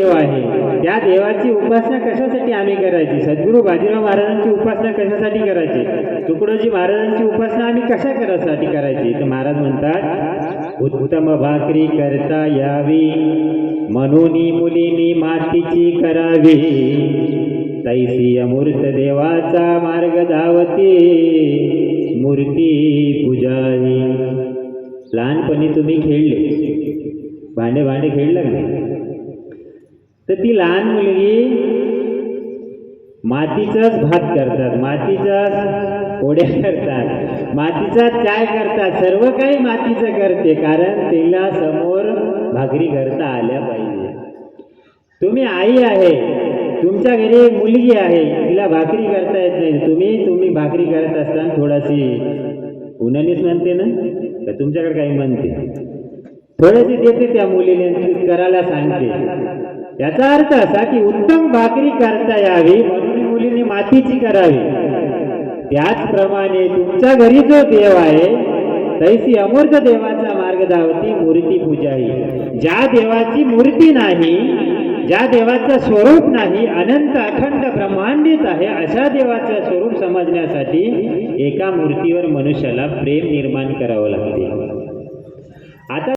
देव आहे. त्या देवाची उपासना कशासाठी आम्ही करायची? सद्गुरू बाजीराव महाराजांची उपासना कशासाठी करायची? तुकडोजी महाराजांची उपासना आम्ही कशा करासाठी करायची? तर महाराज म्हणतात उत्तम भाकरी करता यावी मनोनी मुलीनी मातीची करावी. तैसी अमूर्त देवाचा मार्ग धावती मूर्ती पूजावी. लहानपणी तुम्ही खेळले. भांडे भांडे खेळलं का नाही? तर ती लहान मुलगी मातीचाच भात करतात मातीचाच ओढ्या करतात मातीचा चाय करतात सर्व काही मातीचं करते कारण तिला समोर भाकरी करता आल्या पाहिजे. तुम्ही आई आहे तुमच्या घरी एक मुलगी आहे तिला भाकरी करता येत नाही. तुम्ही तुम्ही भाकरी करत असताना थोडाशी उन्हानेच म्हणते ना? तर तुमच्याकडे काही म्हणते. थोडीशी देते त्या मुलीने करायला सांगते. याचा अर्थ असा की उत्तम भाकरी करता यावी म्हणून मुलीने मातीची करावी. त्याचप्रमाणे तुमच्या घरी जो देव आहे तैसी अमूर्त देवाचा मार्ग धावती मूर्ती पूजा ही ज्या देवाची मूर्ती नाही ज्या देवाचं स्वरूप नाही अनंत अखंड ब्रह्मांडित आहे अशा देवाचं स्वरूप समजण्यासाठी एका मूर्तीवर मनुष्याला प्रेम निर्माण करावं लागते. आता